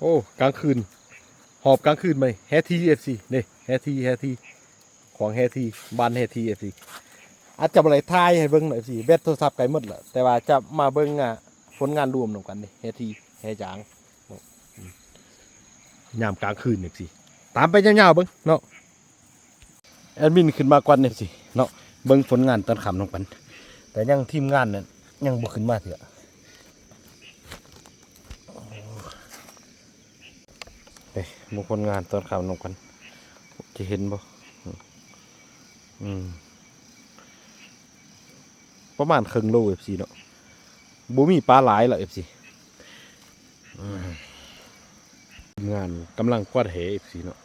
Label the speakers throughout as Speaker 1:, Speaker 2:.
Speaker 1: โอ้กลางคืน หอบกลางคืนไหมแฮทีเอฟซีนี่แฮทีแฮทีของแฮทีบ้านแฮทีเอฟซีอาจจะอะไรทายให้เบิ่งหน่อยสิแบตโทรศัพท์ไกลหมดแหละแต่ว่าจะมาเบิ่งอะผลงานรวมนำกันนี่แฮทีแฮจางยามกลางคืนนี่สิตามไปยาวๆเบิ่งเนาะแอดมินขึ้นมากวนนี่สิเนาะเบิ่งผลงานตอนค่ำนำกัน แต่ยังทีมงานเนั่นยังบ่ขึ้นมาเถอะ เอ้ยมงคลงานตอนข่าวนำกัน จะเห็นบ่อืมประมาณครึ่งโลเอฟซีเนาะบ่มีปลาหลายหรอกเอฟซีงานกำลังกวาดเหเอฟซีเนาะ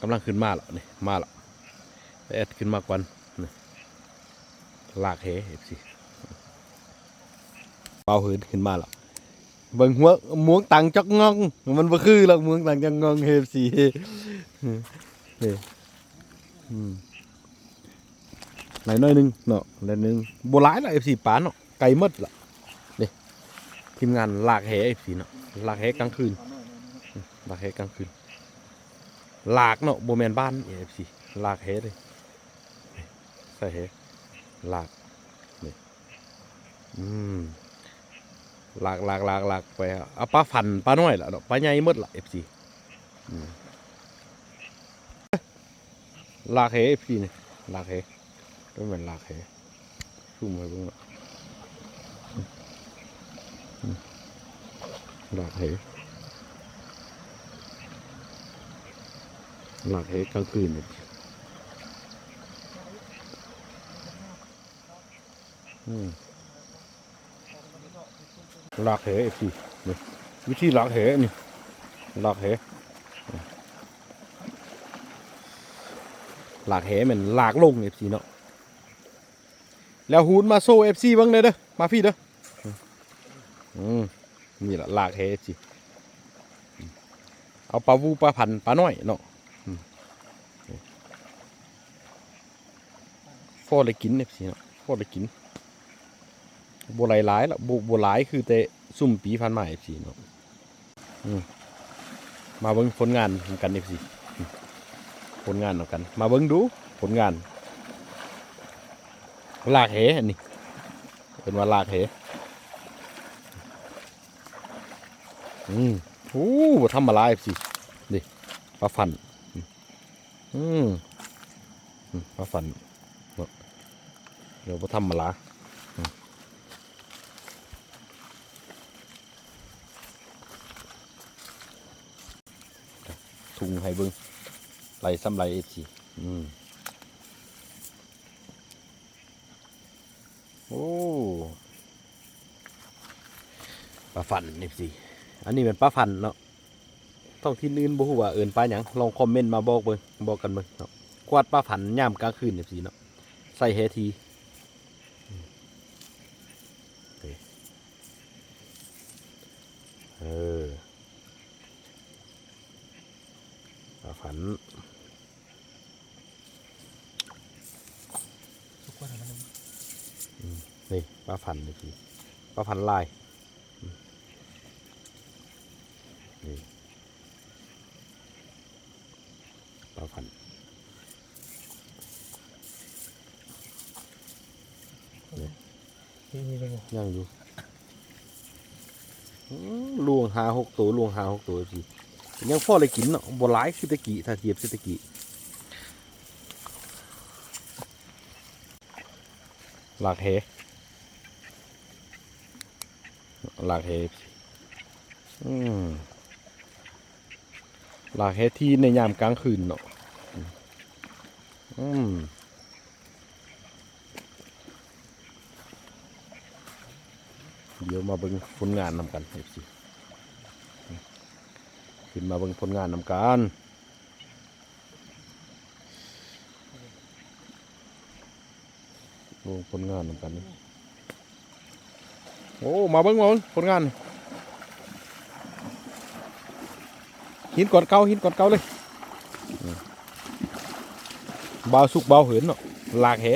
Speaker 1: กำลังขึ้นมาแล้วนี่มาแล้วแอดขึ้นมากวันนี่ลากเหเอฟซีเปาหินขึ้นมาแล้ว เบิ่งหัวม้วงตังจักงองมันบ่คือหรอกม้วงตังจักงองเฮฟซีเฮ้ไหนน้อยหนึงเนาะแล้วหนึงบ่หลายละ FC ปานเนาะไกลหมดละนี่ทีมงานลากแห FC เนาะลากแหกลางคืนลากแหกลางคืนลากเนาะบ่แม่นบ้าน FC ลากแหเลยใส่แหลากนี่อืม หลากหลากหลากหลากไปอะเอาปลาฝันปลาน้อยละดอกปลาใหญ่มดละเอฟซีหลากเหเอฟซีเนี่ยหลากเหก็เหมือนหลากเหชุ่มไปบ้างละอืมลากเหหลากเหกลางคืนเนี่ยอืม ลากเหเอฟซีนี่วิธีลากเหนี่ลากเหหลากเหเหมือนลากลงเอฟซีเนาะแล้วหูนมาโซ่เอฟซีบ้างเลยเด้อมาพี่เด้ออืมนี่แหละลากเหเอฟซีเอาปลาวูปลาพันปลาน้อยเนาะอืมนี่ฟอเลยกินเอฟซีเนาะฟอเลยกิน บัวหลายหลายละบัวบัวหลายคือแต่ซุ่มปีพันใหม่สีเนาะมาเบิ้งผลงานกันเอฟซีผลงานเอากัน มาเบิ้งดูผลงาน ลากเหอันนี้เป็นว่าลากเหอืมโอ้บ่ธรรมาเอฟซีดิปลาฟัน อืมปลาฟันเดี๋ยวบ่ธรรมดา ทุงให้เบิ้งไหลซ้ำไหลเอจีอืมโอ้ปลาฟันนี่สิอันนี้เป็นปลาฟันเนาะต้องที่นื่นบ่ฮู้ว่าเอินปลาหยังลองคอมเมนต์มาบอกเบิ่งบอกกันเบิ่งเนาะกวาดปลาฟันย่ามกลางคืนนี่สิเนาะใส่เฮทีเออ ปลาฝัน
Speaker 2: ทุกคนมัน
Speaker 1: นี่ปลาฝันนี่คือปลาฝันลายอืมนี่ปลาฝัน
Speaker 2: นี่นี่เป็นไง
Speaker 1: ย่างอยู่อื้อลวงหาหกตัวลวงหาหกตัวสิยังพอเลยกินเนาะบ่หลายคือตะกี้ถ้าเทียบคือตะกี้ หลากเหหลากเหอืมหลากเหที่ในยามกลางคืนเนาะอืมเดี๋ยวมาเบิ่งผลงานนำกันเอฟซีขึ้นมาเบิ่งผลงานนำกัน โอ้ผลงานนำกันนี่โอ้มาเบิ่งมาเบิ่งผลงานนี่หินก่อนเก่าหินก่อนเก่าเลยอืมเบาสุกเบาเหินเนาะลากเห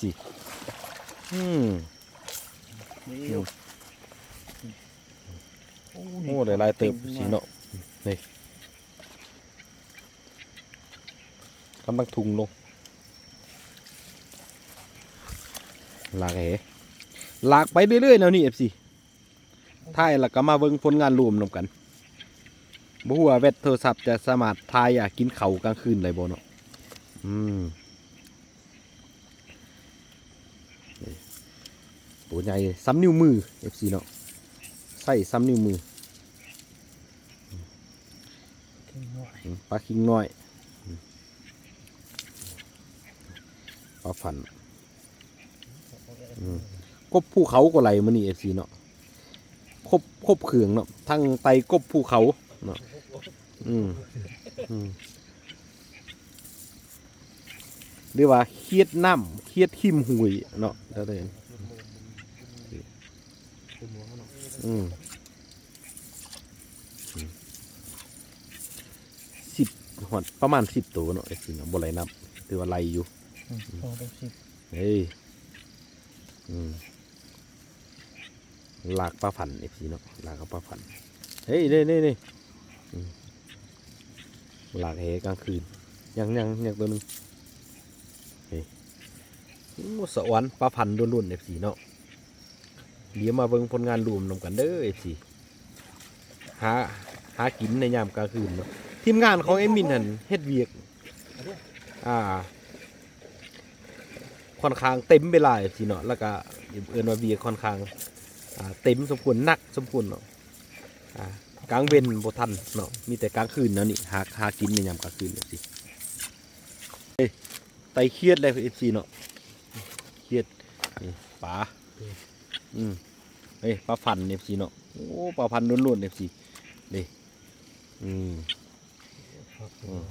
Speaker 1: สิอืม
Speaker 2: นี่
Speaker 1: อืม
Speaker 2: โอ้นี่
Speaker 1: โอ้ได้หลายเติบสีเนาะนี่กำลังทุงลง ลากแหลากไปเรื่อยๆแนวนี้ FC ถ่ายแล้วก็มาเบิ่งผลงานรวมนำกันบ่ฮู้ว่าเว็ดโทรศัพท์จะสามารถถ่ายอยากกินเข้ากลางคืนได้บ่เนาะอืมนี่ตัวใหญ่ซ้ำนิ้วมือ FC เนาะใส่ซ้ำนิ้วมือปลาคิงน้อยปลาฝัน กบภูเขาก็ไหลมานี่ FC เนาะคบคบเครื่องเนาะทั้งไตกบภูเขาเนาะอืมอืมเรียกว่าเคียดน้ำเคียดขิมหุยเนาะแล้เลยอืมอืมสิบหอดประมาณสิบตัวเนาะ FC เนาะบ่ไหลนับถือว่าไหลอยู่
Speaker 2: เป็นสิบ
Speaker 1: เฮ้ย อืมลากปลาฝันเอฟซีเนาะหลากปลาฝัน เฮ้ยนี่นี่นี่อืมลากเหกลางคืน ยังยังยังตัวนึงเฮ้ยสวรรค์ปลาพันรุ่นๆเอฟซีเนาะเดี๋ยวมาเบิ่งผลงานรวมนำกันเด้อเอฟซีหาหากินในยามกลางคืนเนาะทีมงานของเอมินหันเฮ็ดเวียก อ่า ค่อนข้างเต็มเวลาสิเนาะแล้วก็เอินว่าเวียค่อนข้างเต็มสมควรหนักสมควรเนาะกลางเว้นบ่ทันเนาะมีแต่กลางคืนเนาะนี่หาหากินในยามกลางคืนเลยสิเฮ้ยไตเครียดเลยเอฟซีเนาะเครียดปลาอืมเฮ้ยปลาฟันเอฟซีเนาะโอ้ปลาพันล้วนๆเอฟซีนี่อืมอืม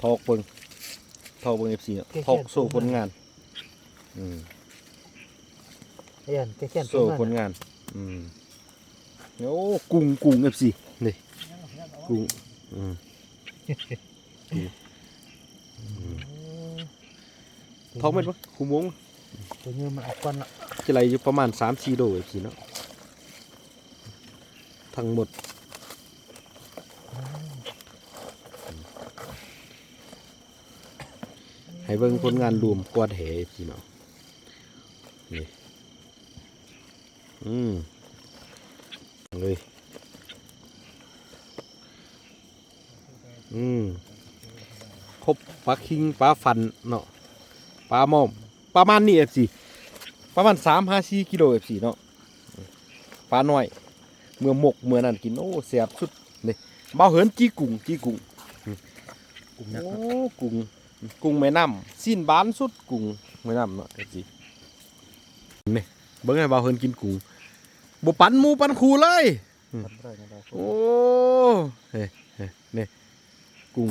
Speaker 1: ทอกเบิง ทอกเบิงเอฟซีเนาะทอกโซ่ผลงาน อืม
Speaker 2: เรียนแค่แค่
Speaker 1: โซ่ผลงาน อืมโอ้กุ้งกุ้งเอฟซีนี่กุ้งอืมทอกเม็ดปะคูมง
Speaker 2: ตัวนี้มันออกก้อนละ
Speaker 1: จะไรอยู่ประมาณสามสี่โลเอฟซีเนาะทั้งหมด ให้เบิ่งผลงานรวมกวาดแหพี่เนาะนี่อืมเลยอืมครบปลาคิงปลาฟันเนาะปลาหมอมประมาณนี้เอฟซีประมาณสามห้าสี่กิโลเอฟซีเนาะปลาหน้อย เมื่อหมกเมื่อนั้นกินโอ้เสียบสุดนี่เบาเหินจีกุ้งจีกุ้ง
Speaker 2: กลุ่มนัก
Speaker 1: โอ้กุ้ง กุ้งแม่น้ำสิ้นบ้านสุดกุ้งแม่น้ำเนาะไอ้จีนี่เบิ่งให้บ่าวเพิ่นกินกุ้งบ่ปันหมูปันคูเลย
Speaker 2: ทำได้ไม่ได้
Speaker 1: โอ้เฮ้เฮ้นี่กุ้ง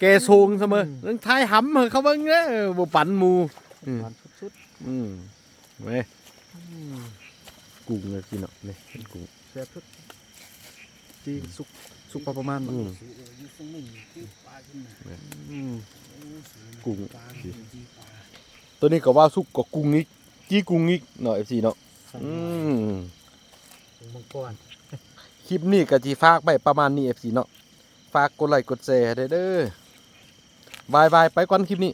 Speaker 1: แกโซงเสมอเรื่องท้ายหำเหรอเขาเบิ่งเด้อบ่ปันหมูอืม
Speaker 2: มันสุด
Speaker 1: อืมเว้ยกุ้งเลยพี่เนาะนี่กุ้ง
Speaker 2: ๆแซ่บสุดจีสุก สุกพอประมาณ
Speaker 1: อืม
Speaker 2: อืม
Speaker 1: กุ้ง ตัวนี้ก็ว่าสุกก็กุ้งอีกจี้กุ้งอีกเนาะ FC เนาะอืม
Speaker 2: มังกร
Speaker 1: คลิปนี้ก็จีฝากไปประมาณนี้ FC เนาะ ฝากกดไลค์กดแชร์ให้เด้อเด้อบายบายไปก่อนคลิปนี้